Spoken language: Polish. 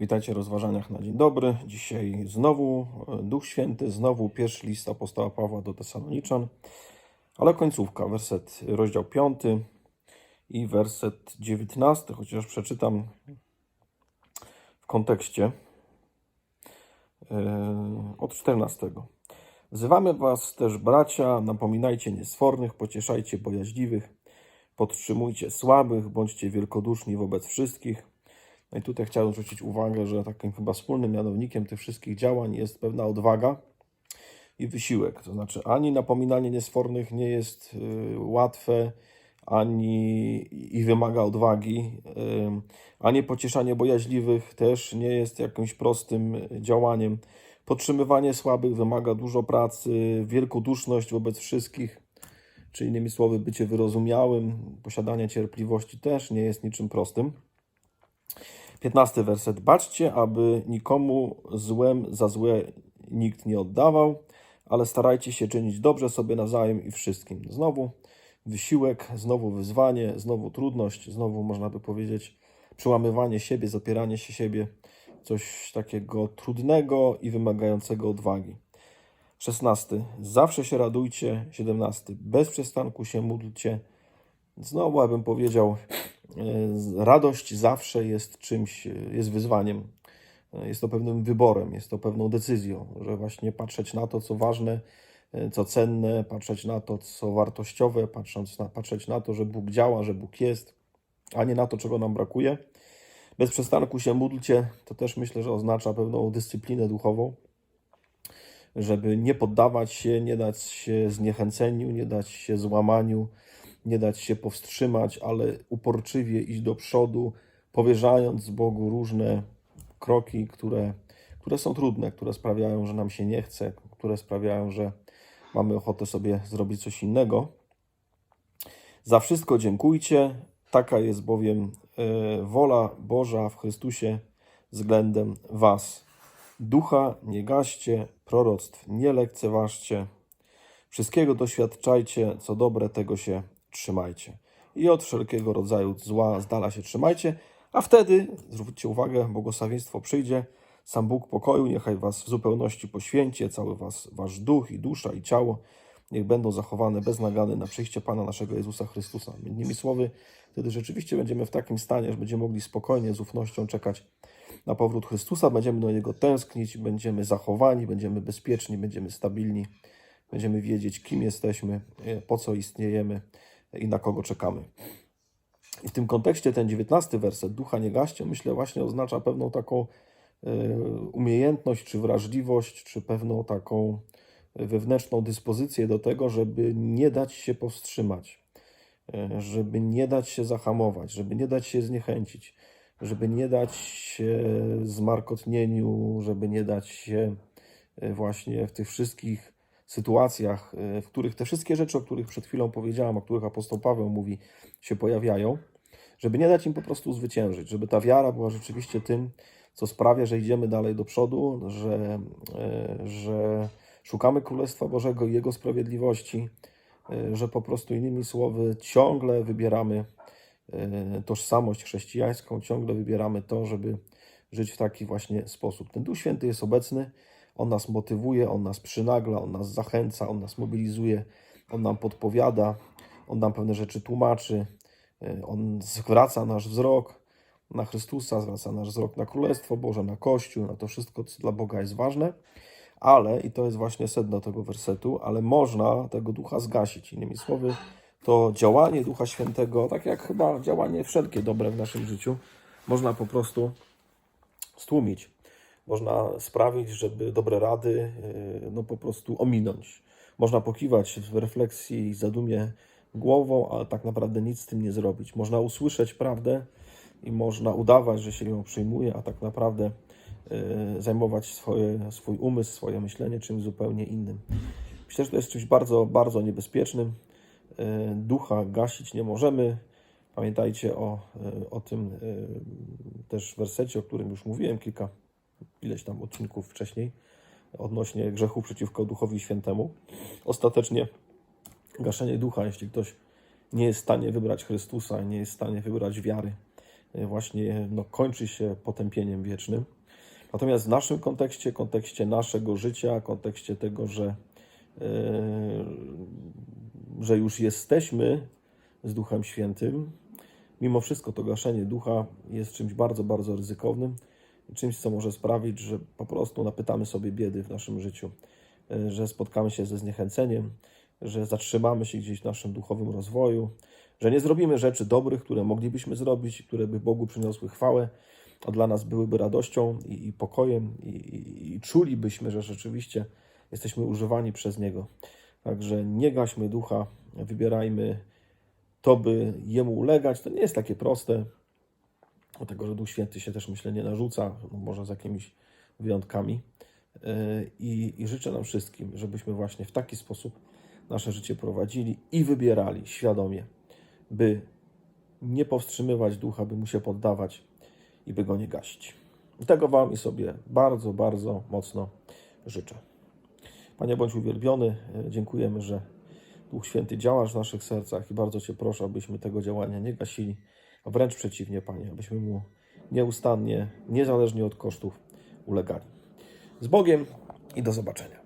Witajcie w rozważaniach na dzień dobry. Dzisiaj znowu e, Duch Święty, znowu pierwszy list apostoła Pawła do Tesaloniczan, ale końcówka, werset, rozdział 5 i werset 19, chociaż przeczytam w kontekście e, od 14. Wzywamy was też, bracia, napominajcie niesfornych, pocieszajcie bojaźliwych, podtrzymujcie słabych, bądźcie wielkoduszni wobec wszystkich. No i tutaj chciałem zwrócić uwagę, że takim chyba wspólnym mianownikiem tych wszystkich działań jest pewna odwaga i wysiłek. To znaczy, ani napominanie niesfornych nie jest y, łatwe, ani i wymaga odwagi, y, ani pocieszanie bojaźliwych też nie jest jakimś prostym działaniem. Podtrzymywanie słabych wymaga dużo pracy, wielkoduszność wobec wszystkich, czy innymi słowy, bycie wyrozumiałym, posiadanie cierpliwości też nie jest niczym prostym. 15 werset. Baczcie, aby nikomu złem za złe nikt nie oddawał, ale starajcie się czynić dobrze sobie nawzajem i wszystkim. Znowu wysiłek, znowu wyzwanie, znowu trudność, znowu można by powiedzieć przełamywanie siebie, zapieranie się siebie, coś takiego trudnego i wymagającego odwagi. 16. Zawsze się radujcie. 17. Bez przestanku się módlcie. Znowu, abym powiedział, radość zawsze jest czymś, e, jest wyzwaniem. E, Jest to pewnym wyborem, jest to pewną decyzją, że właśnie patrzeć na to, co ważne, e, co cenne, patrzeć na to, co wartościowe, patrząc na, patrzeć na to, że Bóg działa, że Bóg jest, a nie na to, czego nam brakuje. Bez przestanku się módlcie, to też myślę, że oznacza pewną dyscyplinę duchową, żeby nie poddawać się, nie dać się zniechęceniu, nie dać się złamaniu, nie dać się powstrzymać, ale uporczywie iść do przodu, powierzając Bogu różne kroki, które, które są trudne, które sprawiają, że nam się nie chce, które sprawiają, że mamy ochotę sobie zrobić coś innego. Za wszystko dziękujcie, taka jest bowiem e, wola Boża w Chrystusie względem Was. Ducha nie gaście, proroctw nie lekceważcie, wszystkiego doświadczajcie, co dobre, tego się trzymajcie. I od wszelkiego rodzaju zła z dala się trzymajcie, a wtedy, zwróćcie uwagę, błogosławieństwo przyjdzie, sam Bóg pokoju niechaj was w zupełności poświęci, cały was, wasz duch i dusza i ciało, niech będą zachowane bez nagany na przyjście Pana naszego Jezusa Chrystusa. Innymi słowy, wtedy rzeczywiście będziemy w takim stanie, że będziemy mogli spokojnie, z ufnością czekać na powrót Chrystusa, będziemy do Niego tęsknić, będziemy zachowani, będziemy bezpieczni, będziemy stabilni, będziemy wiedzieć, kim jesteśmy, e, po co istniejemy i na kogo czekamy. I w tym kontekście ten dziewiętnasty werset, ducha nie gaście, myślę właśnie oznacza pewną taką e, umiejętność, czy wrażliwość, czy pewną taką wewnętrzną dyspozycję do tego, żeby nie dać się powstrzymać, e, żeby nie dać się zahamować, żeby nie dać się zniechęcić, żeby nie dać się zmarkotnieniu, żeby nie dać się e, właśnie w tych wszystkich sytuacjach, e, w których te wszystkie rzeczy, o których przed chwilą powiedziałem, o których apostoł Paweł mówi, się pojawiają, żeby nie dać im po prostu zwyciężyć, żeby ta wiara była rzeczywiście tym, co sprawia, że idziemy dalej do przodu, że, e, że szukamy Królestwa Bożego i Jego sprawiedliwości, e, że po prostu innymi słowy ciągle wybieramy tożsamość chrześcijańską, ciągle wybieramy to, żeby żyć w taki właśnie sposób. Ten Duch Święty jest obecny, On nas motywuje, On nas przynagla, On nas zachęca, On nas mobilizuje, On nam podpowiada, On nam pewne rzeczy tłumaczy, e, On zwraca nasz wzrok na Chrystusa, zwraca nasz wzrok na Królestwo Boże, na Kościół, na to wszystko, co dla Boga jest ważne, ale, i to jest właśnie sedno tego wersetu, ale można tego ducha zgasić. Innymi słowy, to działanie Ducha Świętego, tak jak chyba działanie wszelkie dobre w naszym życiu, można po prostu stłumić. Można sprawić, żeby dobre rady yy, no po prostu ominąć. Można pokiwać w refleksji i zadumie głową, ale tak naprawdę nic z tym nie zrobić. Można usłyszeć prawdę i można udawać, że się ją przyjmuje, a tak naprawdę yy, zajmować swoje, swój umysł, swoje myślenie czymś zupełnie innym. Myślę, że to jest czymś bardzo, bardzo niebezpiecznym. Yy, Ducha gasić nie możemy. Pamiętajcie o, o tym też wersecie, o którym już mówiłem kilka, ileś tam odcinków wcześniej, odnośnie grzechu przeciwko Duchowi Świętemu. Ostatecznie gaszenie ducha, jeśli ktoś nie jest w stanie wybrać Chrystusa, nie jest w stanie wybrać wiary, y, właśnie no, kończy się potępieniem wiecznym. Natomiast w naszym kontekście, kontekście naszego życia, kontekście tego, że, yy, że już jesteśmy z Duchem Świętym, mimo wszystko to gaszenie ducha jest czymś bardzo, bardzo ryzykownym, czymś, co może sprawić, że po prostu napytamy sobie biedy w naszym życiu, yy, że spotkamy się ze zniechęceniem, że zatrzymamy się gdzieś w naszym duchowym rozwoju, że nie zrobimy rzeczy dobrych, które moglibyśmy zrobić, które by Bogu przyniosły chwałę, a dla nas byłyby radością i, i pokojem, i, i, i czulibyśmy, że rzeczywiście jesteśmy używani przez Niego. Także nie gaśmy ducha, wybierajmy to, by Jemu ulegać. To nie jest takie proste, dlatego że Duch Święty się też, myślę, nie narzuca, no może z jakimiś wyjątkami. Yy, I, I życzę nam wszystkim, żebyśmy właśnie w taki sposób nasze życie prowadzili i wybierali świadomie, by nie powstrzymywać ducha, by mu się poddawać i by go nie gasić. Tego Wam i sobie bardzo, bardzo mocno życzę. Panie, bądź uwielbiony. Dziękujemy, że Duch Święty działasz w naszych sercach i bardzo Cię proszę, abyśmy tego działania nie gasili, wręcz przeciwnie, Panie, abyśmy mu nieustannie, niezależnie od kosztów, ulegali. Z Bogiem i do zobaczenia.